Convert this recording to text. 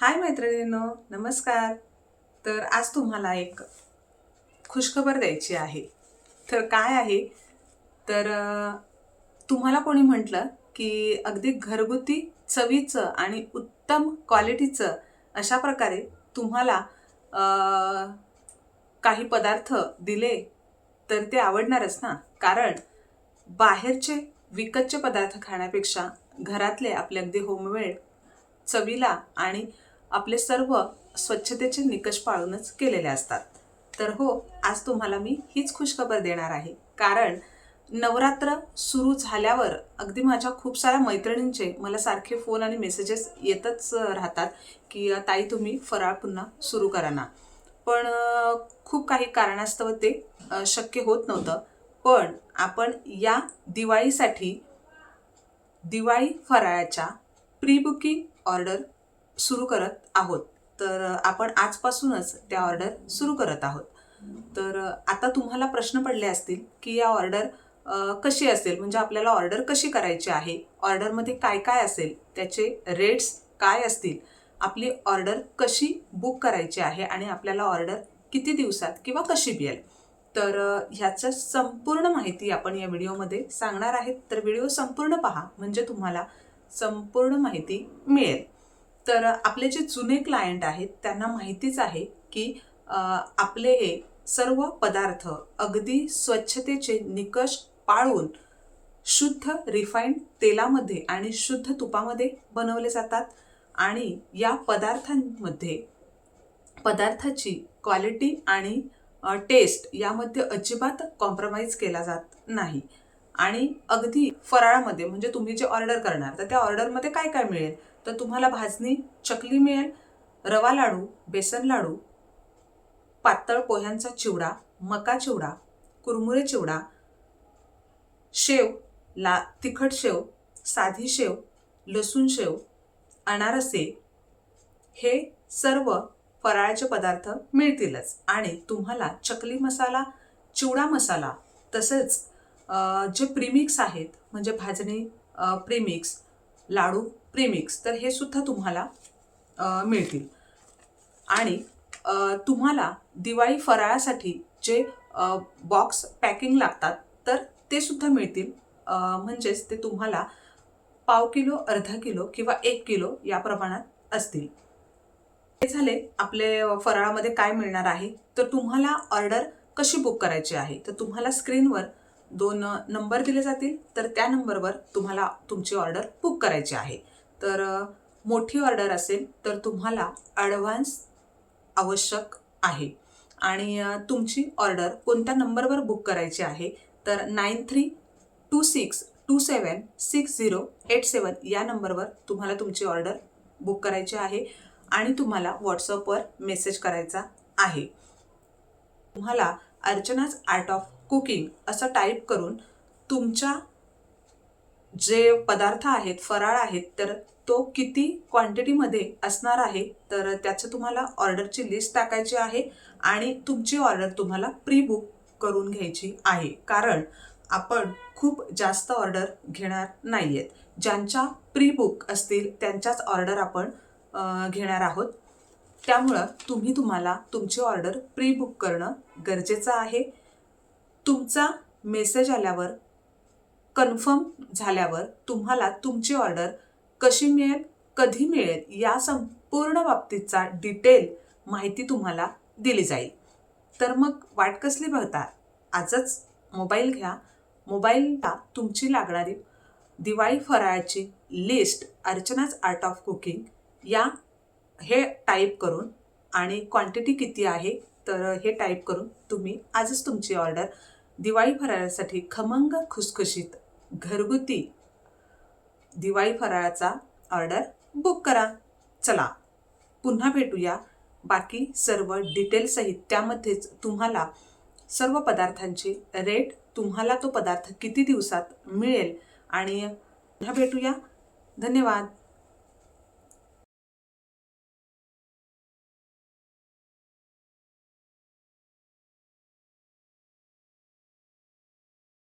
हाय मैत्रिणींनो नमस्कार. तर आज तुम्हाला एक खुशखबर द्यायची आहे. तर काय आहे? तर तुम्हाला कोणी म्हटलं की अगदी घरगुती चवीचं आणि उत्तम क्वालिटीचं अशा प्रकारे तुम्हाला काही पदार्थ दिले तर ते आवडणारच ना? कारण बाहेरचे विकतचे पदार्थ खाण्यापेक्षा घरातले आपले अगदी होममेड चवीला आणि आपले सर्व स्वच्छतेचे निकष पाळूनच केलेले असतात. तर हो आज तुम्हाला मी हीच खुशखबर देणार आहे. कारण नवरात्र सुरू झाल्यावर अगदी माझ्या खूप साऱ्या मैत्रिणींचे मला सारखे फोन आणि मेसेजेस येतच राहतात की ताई तुम्ही फराळ पुन्हा सुरू करा ना. पण खूप काही कारणास्तव ते शक्य होत नव्हतं. पण आपण या दिवाळीसाठी दिवाळी फराळाच्या प्री बुकिंग ऑर्डर सुरू करत आहोत. तर आपण आजपासूनच त्या ऑर्डर सुरू करत आहोत. तर आता तुम्हाला प्रश्न पडले असतील की या ऑर्डर कशी असेल? म्हणजे आपल्याला ऑर्डर कशी करायची आहे? ऑर्डरमध्ये काय काय असेल? त्याचे रेट्स काय असतील? आपली ऑर्डर कशी बुक करायची आहे? आणि आपल्याला ऑर्डर किती दिवसात किंवा कशी मिळेल? तर ह्याचं संपूर्ण माहिती आपण या व्हिडिओमध्ये सांगणार आहेत. तर व्हिडिओ संपूर्ण पहा. म्हणजे तुम्हाला संपूर्ण माहिती मिळेल. तर आपले जे जुने क्लायंट आहेत त्यांना माहितीच आहे की आपले हे सर्व पदार्थ अगदी स्वच्छतेचे निकष पाळून शुद्ध रिफाईंड तेलामध्ये आणि शुद्ध तुपामध्ये बनवले जातात आणि या पदार्थांमध्ये पदार्थाची क्वालिटी आणि टेस्ट यामध्ये अजिबात कॉम्प्रोमाइज केला जात नाही. आणि अगदी फराळामध्ये म्हणजे तुम्ही जे ऑर्डर करणार तर त्या ऑर्डरमध्ये काय काय मिळेल? तर तुम्हाला भाजणी चकली मिळेल रवा लाडू बेसन लाडू पातळ पोह्यांचा चिवडा मका चिवडा कुरमुरे चिवडा शेव ला तिखट शेव साधी शेव लसूण शेव अनारसे हे सर्व फराळाचे पदार्थ मिळतीलच. आणि तुम्हाला चकली मसाला चिवडा मसाला तसेच जे प्रीमिक्स आहेत म्हणजे भाजणी प्रीमिक्स लाडू प्रीमिक्स तर हे सुद्धा तुम्हाला मिळतील. आणि तुम्हाला दिवाळी फराळासाठी जे बॉक्स पॅकिंग लागतात तर ते सुद्धा मिळतील. म्हणजेच ते तुम्हाला पाव किलो अर्धा किलो किंवा एक किलो या प्रमाणात असतील. हे झाले आपले फराळामध्ये काय मिळणार आहे? तर तुम्हाला ऑर्डर कशी बुक करायची आहे? तर तुम्हाला स्क्रीनवर दोन नंबर दिले जातील तर त्या नंबरवर तुम्हाला तुमची ऑर्डर बुक करायची आहे. तर मोठी ऑर्डर असेल तर तुम्हाला ॲडव्हान्स आवश्यक आहे. आणि तुमची ऑर्डर कोणत्या नंबरवर बुक करायची आहे तर nine three two six two seven six zero eight seven या नंबरवर तुम्हाला तुमची ऑर्डर बुक करायची आहे आणि तुम्हाला व्हॉट्सअपवर मेसेज करायचा आहे. तुम्हाला अर्चनाच आर्ट ऑफ कुकिंग असं टाईप करून तुमच्या जे पदार्थ आहेत फराळ आहेत तर तो किती क्वांटिटीमध्ये असणार आहे? तर त्याचं तुम्हाला ऑर्डरची लिस्ट टाकायची आहे आणि तुमची ऑर्डर तुम्हाला प्री बुक करून घ्यायची आहे. कारण आपण खूप जास्त ऑर्डर घेणार नाही आहेत ज्यांच्या प्री बुक असतील त्यांच्याच ऑर्डर आपण घेणार आहोत. त्यामुळं तुम्ही तुम्हाला तुमची ऑर्डर प्री बुक करणं गरजेचं आहे. तुमचा मेसेज आल्यावर कन्फर्म झाल्यावर तुम्हाला तुमची ऑर्डर कशी मिळेल कधी मिळेल या संपूर्ण बाबतीचा डिटेल माहिती तुम्हाला दिली जाईल. तर मग वाट कसली बघता आजच मोबाईल घ्या. मोबाईलला तुमची लागणारी दिवाळी फराळाची लिस्ट अर्चनाच आर्ट ऑफ कुकिंग या हे टाईप करून आणि क्वांटिटी किती आहे तर हे टाईप करून तुम्ही आजच तुमची ऑर्डर दिवाळी फराळासाठी खमंग खुसखुशीत घरगुती दिवाळी फराळाचा ऑर्डर बुक करा. चला पुन्हा भेटूया. बाकी सर्व डिटेलसहित त्यामध्येच तुम्हाला सर्व पदार्थांचे रेट तुम्हाला तो पदार्थ किती दिवसात मिळेल आणि पुन्हा भेटूया. धन्यवाद.